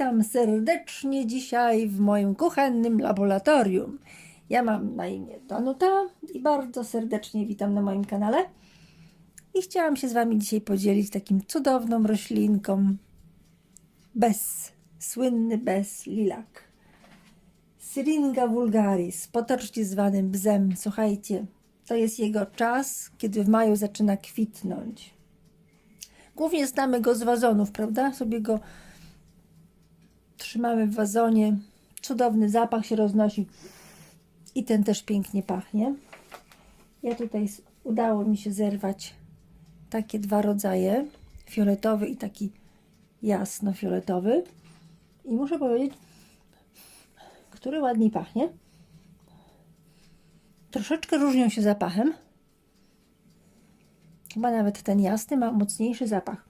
Witam serdecznie dzisiaj w moim kuchennym laboratorium. Ja mam na imię Danuta i bardzo serdecznie witam na moim kanale. I chciałam się z Wami dzisiaj podzielić takim cudowną roślinką bez, słynny bez lilak. Syringa vulgaris, potocznie zwanym bzem. Słuchajcie, to jest jego czas, kiedy w maju zaczyna kwitnąć. Głównie znamy go z wazonów, prawda? Sobie go trzymamy w wazonie. Cudowny zapach się roznosi. I ten też pięknie pachnie. Ja tutaj udało mi się zerwać takie dwa rodzaje. Fioletowy i taki jasno-fioletowy. I muszę powiedzieć, który ładniej pachnie. Troszeczkę różnią się zapachem. Chyba nawet ten jasny ma mocniejszy zapach.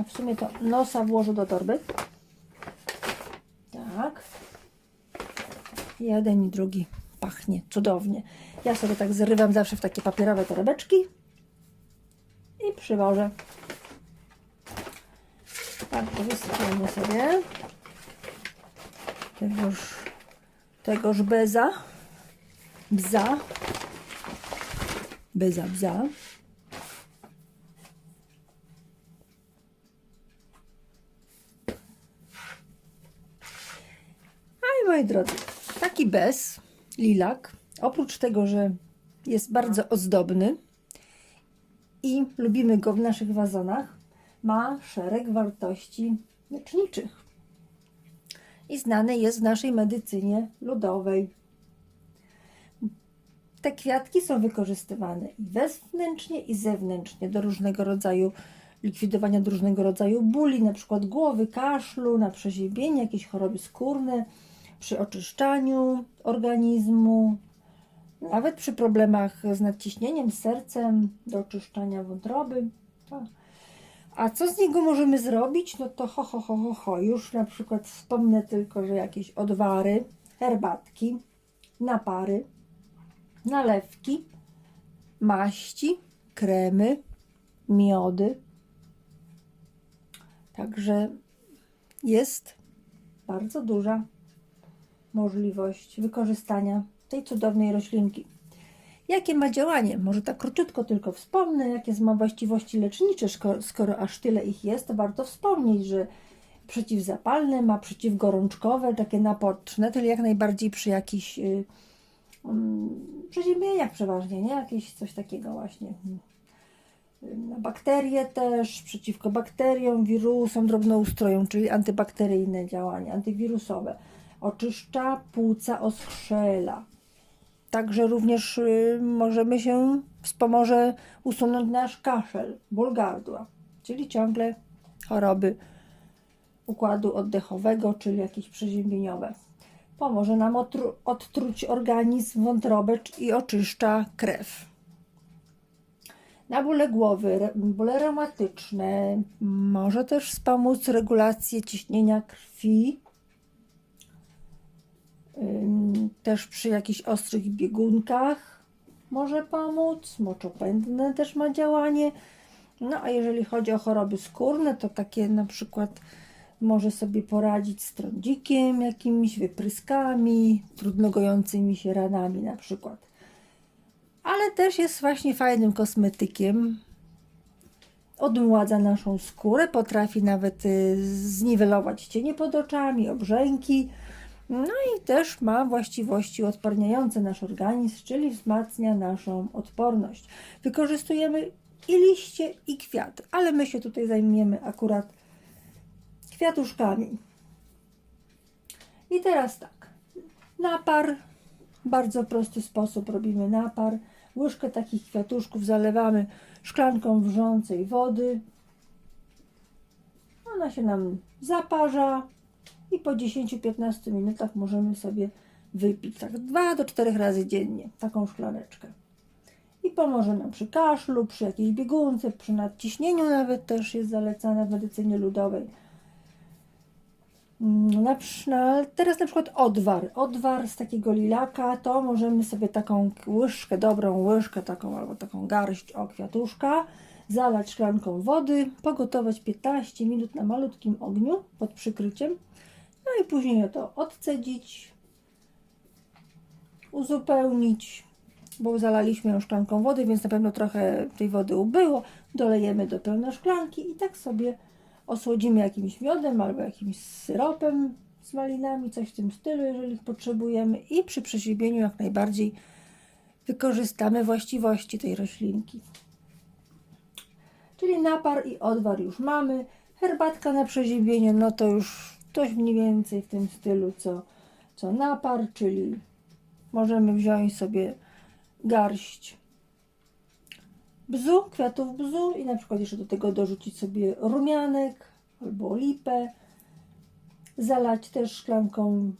A w sumie to nosa włożę do torby. Tak. Jeden i drugi pachnie cudownie. Ja sobie tak zrywam zawsze w takie papierowe torebeczki i przywożę. Tak, wysypiamy sobie tegoż, tegoż beza, bza, beza, bza. A i moi drodzy, taki bez, lilak, oprócz tego, że jest bardzo ozdobny i lubimy go w naszych wazonach, ma szereg wartości leczniczych. I znany jest w naszej medycynie ludowej. Te kwiatki są wykorzystywane i wewnętrznie, i zewnętrznie do różnego rodzaju likwidowania do różnego rodzaju bóli, na przykład głowy, kaszlu, na przeziębienie, jakieś choroby skórne, przy oczyszczaniu organizmu, nawet przy problemach z nadciśnieniem, z sercem, do oczyszczania wątroby. A co z niego możemy zrobić? No to ho, ho, ho, ho, ho. Już na przykład wspomnę tylko, że jakieś odwary, herbatki, napary, nalewki, maści, kremy, miody. Także jest bardzo duża możliwość wykorzystania tej cudownej roślinki. Jakie ma działanie? Może tak króciutko tylko wspomnę, jakie ma właściwości lecznicze, skoro aż tyle ich jest, to warto wspomnieć, że przeciwzapalne, ma przeciwgorączkowe, takie napoczne, czyli jak najbardziej przy jakichś y, um, przeziębieniach przeważnie, nie? Jakieś coś takiego właśnie. Na bakterie też, przeciwko bakteriom, wirusom, drobnoustrojom, czyli antybakteryjne działanie, antywirusowe. Oczyszcza płuca, oskrzela. Także również y, możemy się wspomoże usunąć nasz kaszel, ból gardła, czyli ciągle choroby układu oddechowego, czyli jakieś przeziębieniowe. Pomoże nam otru- odtruć organizm, wątrobę i oczyszcza krew. Na bóle głowy, re- bóle reumatyczne, może też wspomóc regulację ciśnienia krwi, też przy jakichś ostrych biegunkach może pomóc. Moczopędne też ma działanie. No a jeżeli chodzi o choroby skórne, to takie na przykład może sobie poradzić z trądzikiem, jakimiś wypryskami, trudno gojącymi się ranami na przykład. Ale też jest właśnie fajnym kosmetykiem. Odmładza naszą skórę, potrafi nawet y, zniwelować cienie pod oczami, obrzęki. No i też ma właściwości odparniające nasz organizm, czyli wzmacnia naszą odporność. Wykorzystujemy i liście, i kwiaty, ale my się tutaj zajmiemy akurat kwiatuszkami. I teraz tak, napar, bardzo prosty sposób robimy napar. Łyżkę takich kwiatuszków zalewamy szklanką wrzącej wody. Ona się nam zaparza, i po 10-15 minutach możemy sobie wypić tak 2 do 4 razy dziennie taką szklaneczkę. I pomoże nam przy kaszlu, przy jakiejś biegunce, przy nadciśnieniu nawet też jest zalecane w medycynie ludowej. Mm, Na, na, teraz na przykład odwar. Odwar z takiego lilaka to możemy sobie taką łyżkę, dobrą łyżkę taką albo taką garść o kwiatuszka zalać szklanką wody, pogotować 15 minut na malutkim ogniu pod przykryciem, no i później to odcedzić, uzupełnić, bo zalaliśmy ją szklanką wody, więc na pewno trochę tej wody ubyło. Dolejemy do pełnej szklanki i tak sobie osłodzimy jakimś miodem albo jakimś syropem z malinami, coś w tym stylu, jeżeli potrzebujemy. I przy przeziębieniu jak najbardziej wykorzystamy właściwości tej roślinki. Czyli napar i odwar już mamy. Herbatka na przeziębienie, no to już coś mniej więcej w tym stylu co, co napar, czyli możemy wziąć sobie garść bzu, kwiatów bzu i na przykład jeszcze do tego dorzucić sobie rumianek albo lipę, zalać też szklanką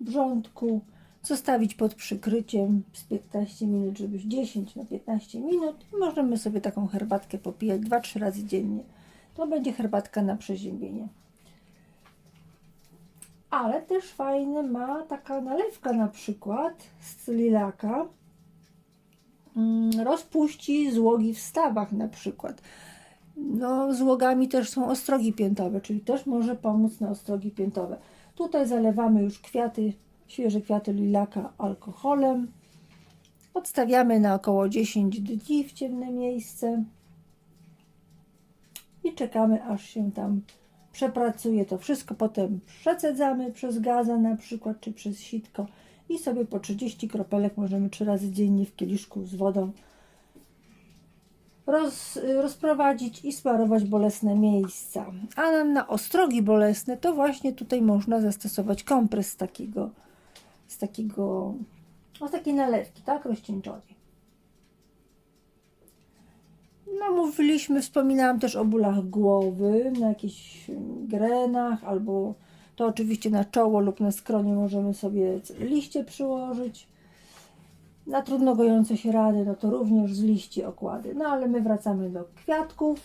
wrzątku, zostawić pod przykryciem z 15 minut, żeby 10 na 15 minut i możemy sobie taką herbatkę popijać 2-3 razy dziennie. To będzie herbatka na przeziębienie. Ale też fajny ma taka nalewka na przykład z lilaka. Mm, Rozpuści złogi w stawach na przykład. No, złogami też są ostrogi piętowe, czyli też może pomóc na ostrogi piętowe. Tutaj zalewamy już kwiaty, świeże kwiaty lilaka alkoholem. Odstawiamy na około 10 dni w ciemne miejsce i czekamy aż się tam przepracuje to wszystko. Potem przecedzamy przez gaza na przykład, czy przez sitko i sobie po 30 kropelek możemy trzy razy dziennie w kieliszku z wodą roz, rozprowadzić i smarować bolesne miejsca. A na, ostrogi bolesne to właśnie tutaj można zastosować kompres z takiego, z takiego, z takiej nalewki, tak, rozcieńczonej. No, mówiliśmy, wspominałam też o bólach głowy, na jakichś grenach, albo to oczywiście na czoło lub na skronie możemy sobie liście przyłożyć. Na trudno gojące się rany, no to również z liści okłady. No ale my wracamy do kwiatków.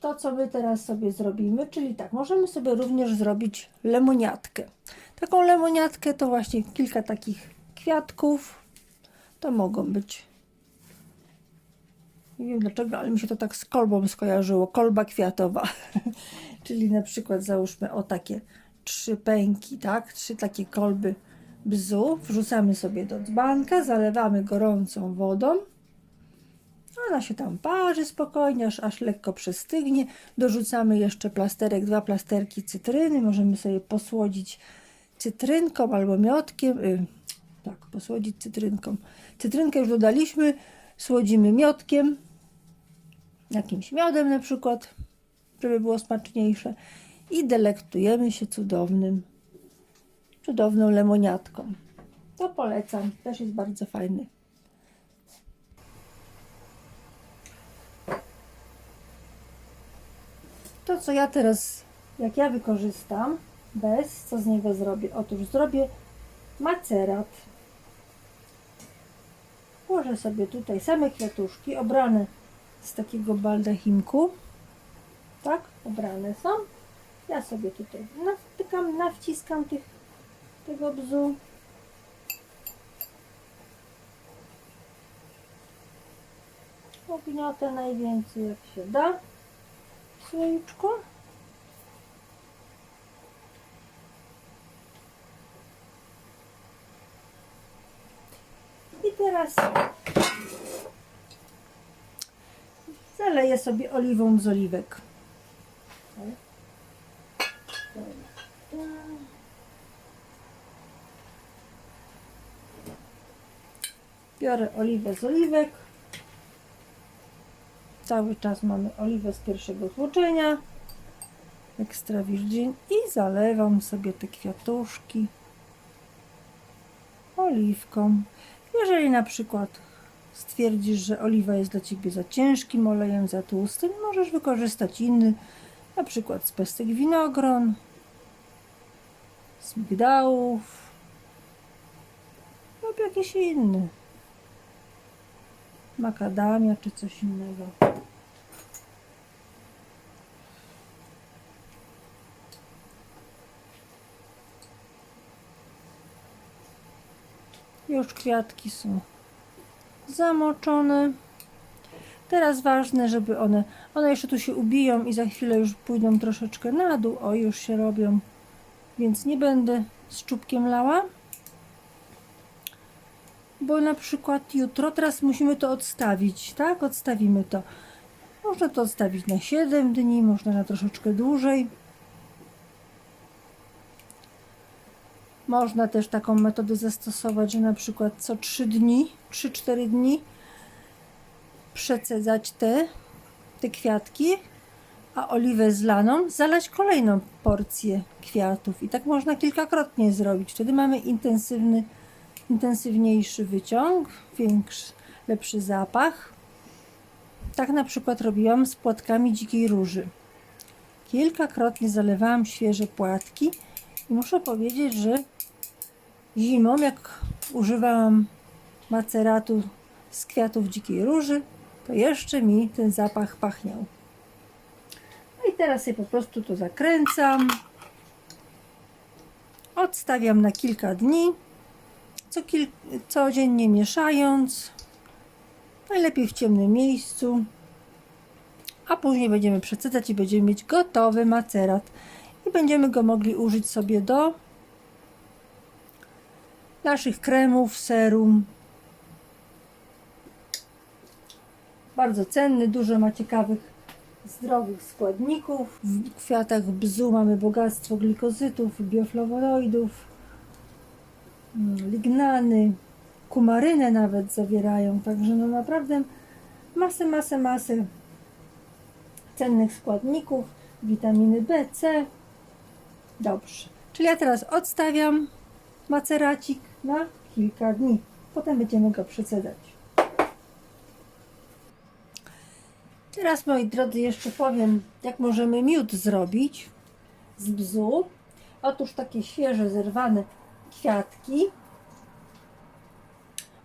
To, co my teraz sobie zrobimy, czyli tak, możemy sobie również zrobić lemoniatkę. Taką lemoniatkę to właśnie kilka takich kwiatków. To mogą być. Nie wiem dlaczego, ale mi się to tak z kolbą skojarzyło. Kolba kwiatowa. Czyli na przykład załóżmy o takie trzy pęki, tak? Trzy takie kolby bzu. Wrzucamy sobie do dzbanka, zalewamy gorącą wodą. Ona się tam parzy spokojnie, aż, aż lekko przestygnie. Dorzucamy jeszcze plasterek, dwa plasterki cytryny. Możemy sobie posłodzić cytrynką albo miodkiem. Y, tak, posłodzić cytrynką. Cytrynkę już dodaliśmy, słodzimy miodkiem, jakimś miodem na przykład, żeby było smaczniejsze i delektujemy się cudownym, cudowną lemoniatką. To polecam, też jest bardzo fajny. To, co ja teraz, jak ja wykorzystam, bez, co z niego zrobię? Otóż zrobię macerat. Włożę sobie tutaj same kwiatuszki obrane z takiego baldachimku. Tak, obrane są. Ja sobie tutaj nawtykam, nawciskam tych, tego bzu. Ogniotę najwięcej jak się da w teraz zaleję sobie oliwą z oliwek. Biorę oliwę z oliwek. Cały czas mamy oliwę z pierwszego tłoczenia. Extra virgin i zalewam sobie te kwiatuszki oliwką. Jeżeli na przykład stwierdzisz, że oliwa jest dla Ciebie za ciężkim olejem, za tłustym, możesz wykorzystać inny, na przykład z pestek winogron, z migdałów lub jakiś inny. Makadamia czy coś innego. Już kwiatki są zamoczone. Teraz ważne, żeby one, one jeszcze tu się ubiją i za chwilę już pójdą troszeczkę na dół. O, już się robią. Więc nie będę z czubkiem lała. Bo na przykład jutro, teraz musimy to odstawić, tak? Odstawimy to. Można to odstawić na 7 dni, można na troszeczkę dłużej. Można też taką metodę zastosować, że na przykład co 3 dni, 3-4 dni przecedzać te, te kwiatki, a oliwę zlaną zalać kolejną porcję kwiatów. I tak można kilkakrotnie zrobić. Wtedy mamy intensywny, intensywniejszy wyciąg, większy, lepszy zapach. Tak na przykład robiłam z płatkami dzikiej róży. Kilkakrotnie zalewałam świeże płatki i muszę powiedzieć, że zimą, jak używałam maceratu z kwiatów dzikiej róży, to jeszcze mi ten zapach pachniał. No i teraz sobie po prostu to zakręcam. Odstawiam na kilka dni, co kil codziennie mieszając. Najlepiej w ciemnym miejscu. A później będziemy przecedzać i będziemy mieć gotowy macerat. I będziemy go mogli użyć sobie do naszych kremów, serum. Bardzo cenny, dużo ma ciekawych, zdrowych składników. W kwiatach bzu mamy bogactwo glikozytów, bioflawonoidów, mm, lignany, kumarynę nawet zawierają. Także no naprawdę masę, masę, masę cennych składników, witaminy B, C. Dobrze. Czyli ja teraz odstawiam maceracik na kilka dni. Potem będziemy go przecedzać. Teraz, moi drodzy, jeszcze powiem, jak możemy miód zrobić z bzu. Otóż takie świeże, zerwane kwiatki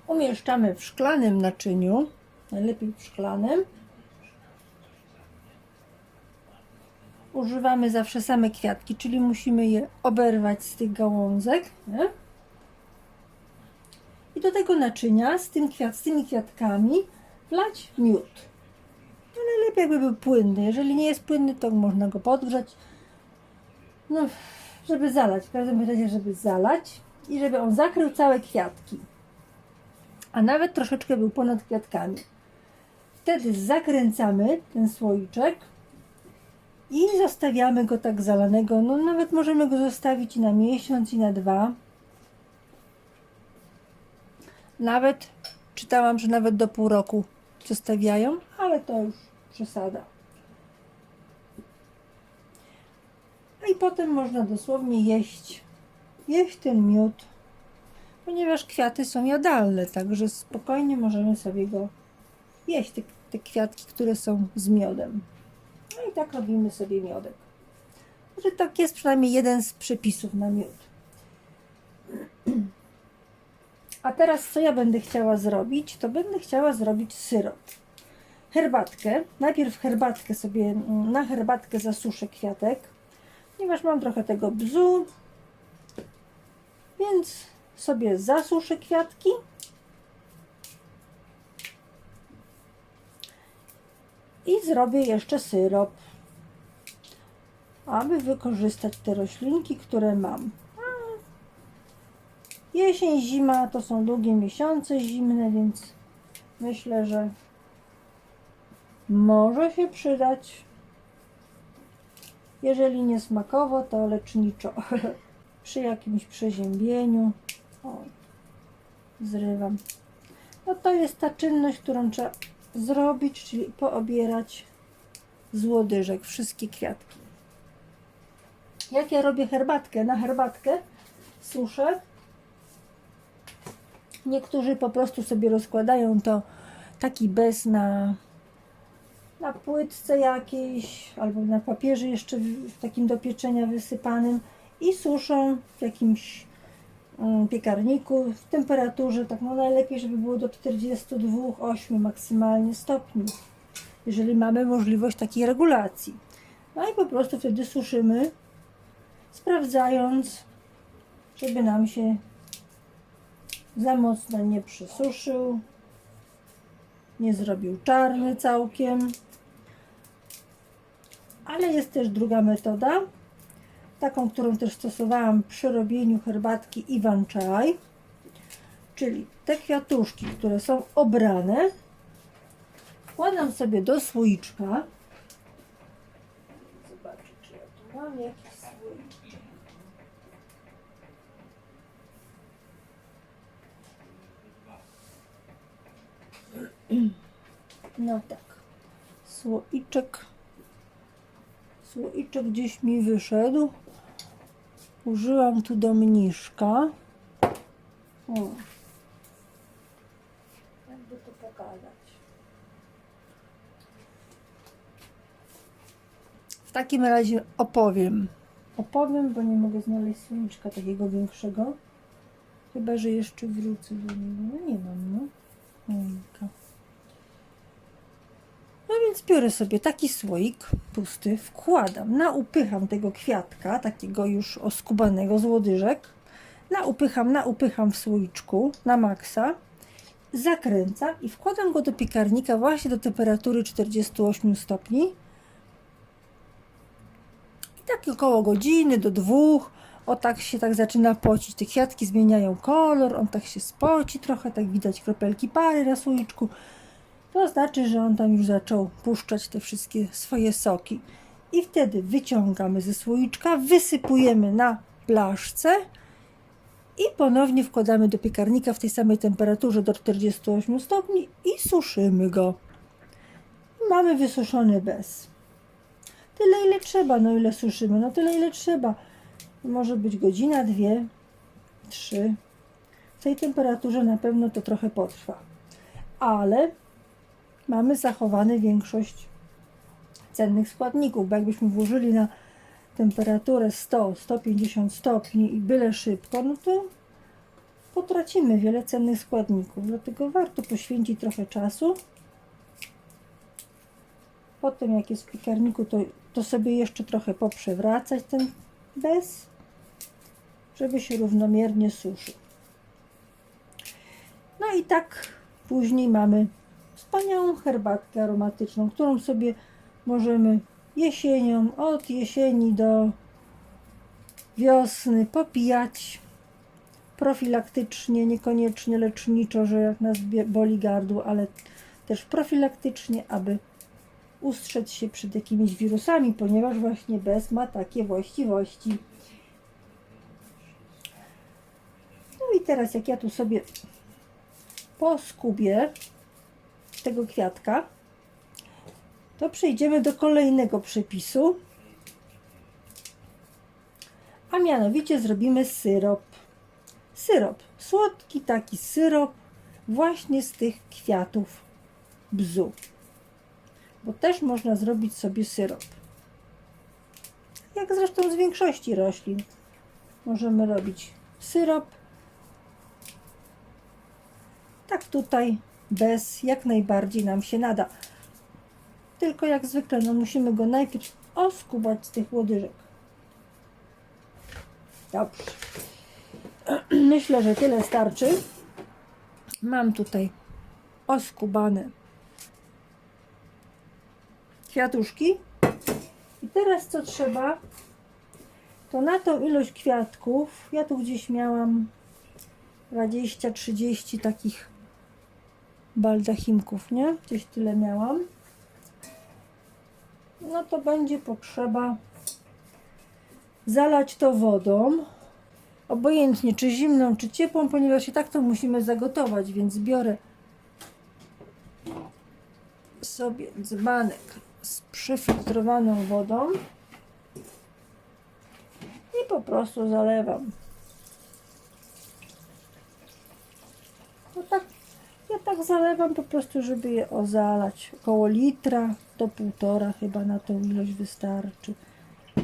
umieszczamy w szklanym naczyniu, najlepiej w szklanym. Używamy zawsze same kwiatki, czyli musimy je oberwać z tych gałązek. Nie? Do tego naczynia z, tym kwiat, z tymi kwiatkami wlać miód. No najlepiej jakby był płynny. Jeżeli nie jest płynny, to można go podgrzać. No, żeby zalać. W każdym razie, żeby zalać i żeby on zakrył całe kwiatki. A nawet troszeczkę był ponad kwiatkami. Wtedy zakręcamy ten słoiczek i zostawiamy go tak zalanego. No nawet możemy go zostawić i na miesiąc, i na dwa. Nawet czytałam, że nawet do pół roku zostawiają, ale to już przesada. No i potem można dosłownie jeść, jeść ten miód, ponieważ kwiaty są jadalne, także spokojnie możemy sobie go jeść, te, te kwiatki, które są z miodem. No i tak robimy sobie miodek. Że tak jest przynajmniej jeden z przepisów na miód. A teraz co ja będę chciała zrobić? To będę chciała zrobić syrop. Herbatkę. Najpierw herbatkę sobie, mm, na herbatkę zasuszę kwiatek, ponieważ mam trochę tego bzu, więc sobie zasuszę kwiatki. I zrobię jeszcze syrop, aby wykorzystać te roślinki, które mam. Jesień, zima to są długie miesiące zimne, więc myślę, że może się przydać. Jeżeli nie smakowo, to leczniczo. Przy jakimś przeziębieniu. O, zrywam. No to jest ta czynność, którą trzeba zrobić, czyli poobierać z łodyżek wszystkie kwiatki. Jak ja robię herbatkę? Na herbatkę suszę Niektórzy po prostu sobie rozkładają to taki bez na, na płytce jakiejś albo na papierze jeszcze w, takim do pieczenia wysypanym i suszą w jakimś um, piekarniku w temperaturze tak no najlepiej, żeby było do 42-8 maksymalnie stopni, jeżeli mamy możliwość takiej regulacji. No i po prostu wtedy suszymy, sprawdzając, żeby nam się za mocno nie przysuszył, nie zrobił czarny całkiem. Ale jest też druga metoda, taką, którą też stosowałam przy robieniu herbatki Iwan Chai, czyli te kwiatuszki, które są obrane, wkładam sobie do słoiczka. Zobaczę, czy ja tu mam słoiczek. No tak. Słoiczek. Słoiczek gdzieś mi wyszedł. Użyłam tu do mniszka. O. Jakby to pokazać. W takim razie opowiem. Opowiem, bo nie mogę znaleźć słoiczka takiego większego. Chyba, że jeszcze wrócę do niego. No nie mam, no. Ojka. Więc biorę sobie taki słoik pusty, wkładam, naupycham tego kwiatka, takiego już oskubanego z łodyżek, naupycham, naupycham w słoiczku na maksa, zakręcam i wkładam go do piekarnika właśnie do temperatury 48 stopni. I tak około godziny do dwóch, o tak się tak zaczyna pocić. Te kwiatki zmieniają kolor, on tak się spoci trochę, tak widać kropelki pary na słoiczku. To znaczy, że on tam już zaczął puszczać te wszystkie swoje soki. I wtedy wyciągamy ze słoiczka, wysypujemy na blaszce i ponownie wkładamy do piekarnika w tej samej temperaturze do 48 stopni i suszymy go. Mamy wysuszony bez. Tyle ile trzeba, no ile suszymy, no tyle ile trzeba. Może być godzina, dwie, trzy. W tej temperaturze na pewno to trochę potrwa. Ale mamy zachowane większość cennych składników, bo jakbyśmy włożyli na temperaturę 100-150 stopni i byle szybko, no to potracimy wiele cennych składników. Dlatego warto poświęcić trochę czasu. Potem jak jest w piekarniku, to, to sobie jeszcze trochę poprzewracać ten bez, żeby się równomiernie suszył. No i tak później mamy wspaniałą herbatkę aromatyczną, którą sobie możemy jesienią, od jesieni do wiosny popijać profilaktycznie, niekoniecznie leczniczo, że jak nas boli gardło, ale też profilaktycznie, aby ustrzec się przed jakimiś wirusami, ponieważ właśnie bez ma takie właściwości. No i teraz jak ja tu sobie poskubię tego kwiatka, to przejdziemy do kolejnego przepisu. A mianowicie zrobimy syrop. Syrop, słodki taki syrop właśnie z tych kwiatów bzu. Bo też można zrobić sobie syrop. Jak zresztą z większości roślin. Możemy robić syrop. Tak tutaj bez jak najbardziej nam się nada. Tylko jak zwykle, no musimy go najpierw oskubać z tych łodyżek. Dobrze. Myślę, że tyle starczy. Mam tutaj oskubane kwiatuszki. I teraz co trzeba? To na tą ilość kwiatków, ja tu gdzieś miałam 20-30 takich baldachimków, nie? Gdzieś tyle miałam. No to będzie potrzeba zalać to wodą. Obojętnie, czy zimną, czy ciepłą, ponieważ i tak to musimy zagotować, więc biorę sobie dzbanek z przefiltrowaną wodą i po prostu zalewam. No tak, ja tak zalewam po prostu, żeby je ozalać. Około litra do półtora chyba na tą ilość wystarczy.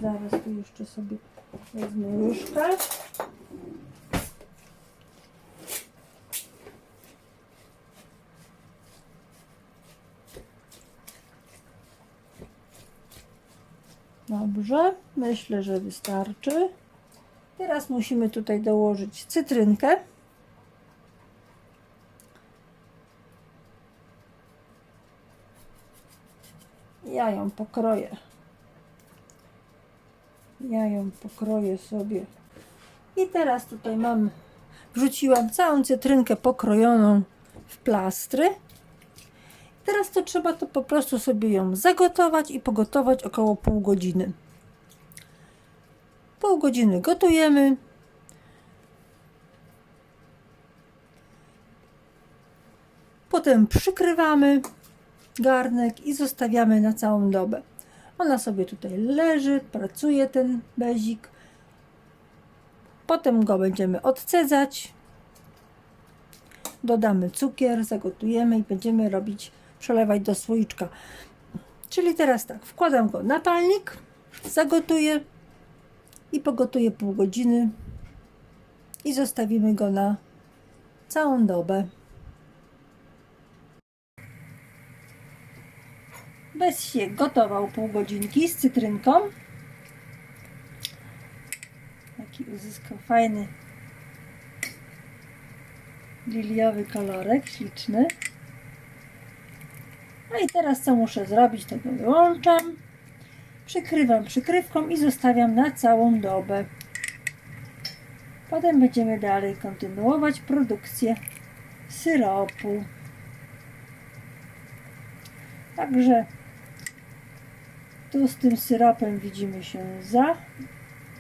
Zaraz tu jeszcze sobie wezmę łyżkę. Dobrze, myślę, że wystarczy. Teraz musimy tutaj dołożyć cytrynkę. Ja ją pokroję. Ja ją pokroję sobie. I teraz tutaj mam, wrzuciłam całą cytrynkę pokrojoną w plastry. Teraz to trzeba to po prostu sobie ją zagotować i pogotować około pół godziny. Pół godziny gotujemy. Potem przykrywamy garnek i zostawiamy na całą dobę. Ona sobie tutaj leży, pracuje ten bezik. Potem go będziemy odcedzać. Dodamy cukier, zagotujemy i będziemy robić, przelewać do słoiczka. Czyli teraz tak, wkładam go na palnik, zagotuję i pogotuję pół godziny i zostawimy go na całą dobę. Bez się gotował pół godzinki z cytrynką. Taki uzyskał fajny liliowy kolorek, śliczny. No i teraz co muszę zrobić, to go wyłączam. Przykrywam przykrywką i zostawiam na całą dobę. Potem będziemy dalej kontynuować produkcję syropu. Także tu z tym syropem widzimy się za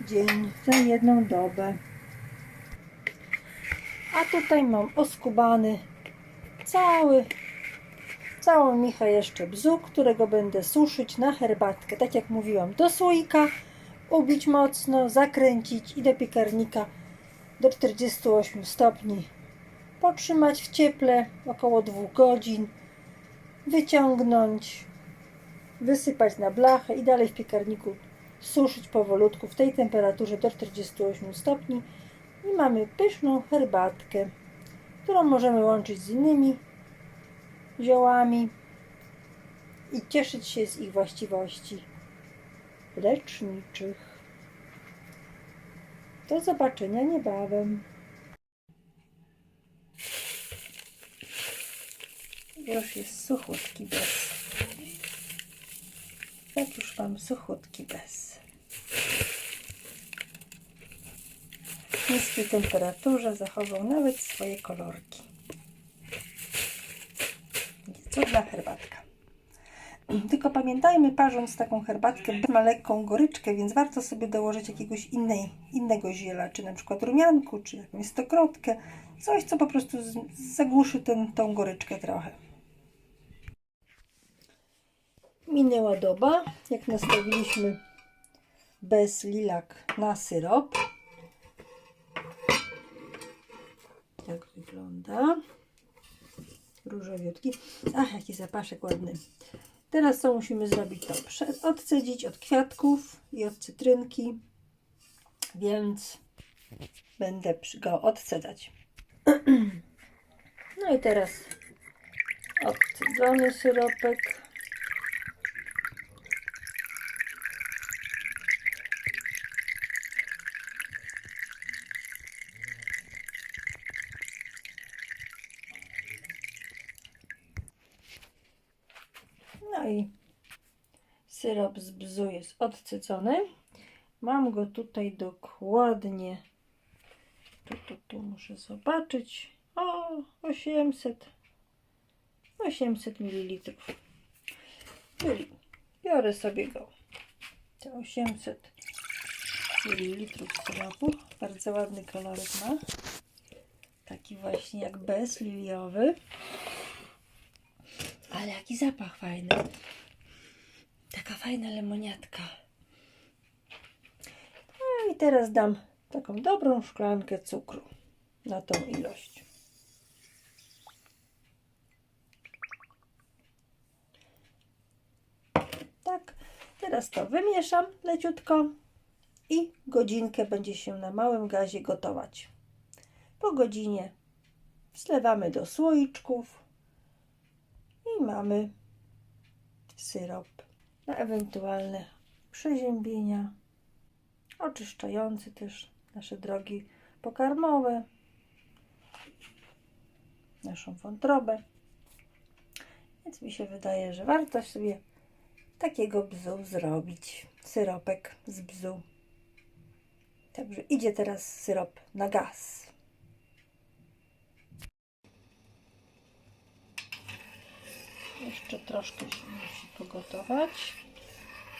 dzień, za jedną dobę. A tutaj mam oskubany cały, całą michę jeszcze bzu, którego będę suszyć na herbatkę. Tak jak mówiłam, do słoika, ubić mocno, zakręcić i do piekarnika do 48 stopni. Potrzymać w cieple około 2 godzin, wyciągnąć, wysypać na blachę i dalej w piekarniku suszyć powolutku w tej temperaturze do 48 stopni i mamy pyszną herbatkę, którą możemy łączyć z innymi ziołami i cieszyć się z ich właściwości leczniczych. Do zobaczenia niebawem. Już jest suchutki bez. Tak już mam suchutki bez. W niskiej temperaturze zachował nawet swoje kolorki. Cudna herbatka. Tylko pamiętajmy, parząc taką herbatkę, ma lekką goryczkę, więc warto sobie dołożyć jakiegoś innej, innego ziela, czy na przykład rumianku, czy jakąś stokrotkę. Coś, co po prostu zagłuszy ten, tą goryczkę trochę. Minęła doba, jak nastawiliśmy bez lilak na syrop. Tak wygląda. Różowiutki. Ach, jaki zapaszek ładny. Teraz co musimy zrobić? To odcedzić od kwiatków i od cytrynki, więc będę go odcedzać. No i teraz odcedzony syropek. No i syrop z odcedzony. Mam go tutaj dokładnie. Tu, tu, tu muszę zobaczyć. O, 800. 800 ml. Czyli biorę sobie go. Te 800 ml syropu. Bardzo ładny kolorek ma. Taki właśnie jak bez liliowy. Ale jaki zapach fajny. Taka fajna lemoniatka. No i teraz dam taką dobrą szklankę cukru na tą ilość. Tak, teraz to wymieszam leciutko i godzinkę będzie się na małym gazie gotować. Po godzinie wslewamy do słoiczków i mamy syrop na ewentualne przeziębienia, oczyszczający też nasze drogi pokarmowe, naszą wątrobę. Więc mi się wydaje, że warto sobie takiego bzu zrobić. Syropek z bzu. Także idzie teraz syrop na gaz. Jeszcze troszkę się musi pogotować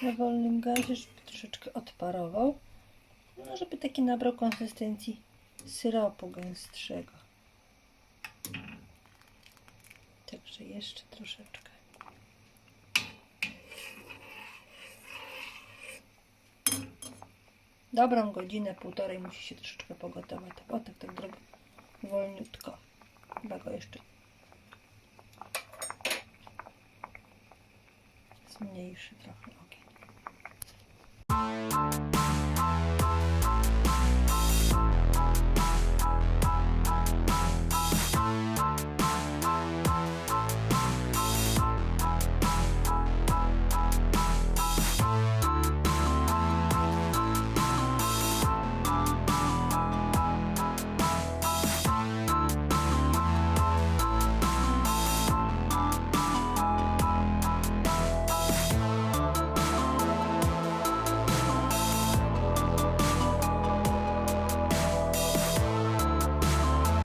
na wolnym gazie, żeby troszeczkę odparował. No, żeby taki nabrał konsystencji syropu gęstszego. Także jeszcze troszeczkę. Dobrą godzinę, półtorej musi się troszeczkę pogotować. O tak, tak drogo, wolniutko. Chyba go jeszcze zmniejszy trochę ogień.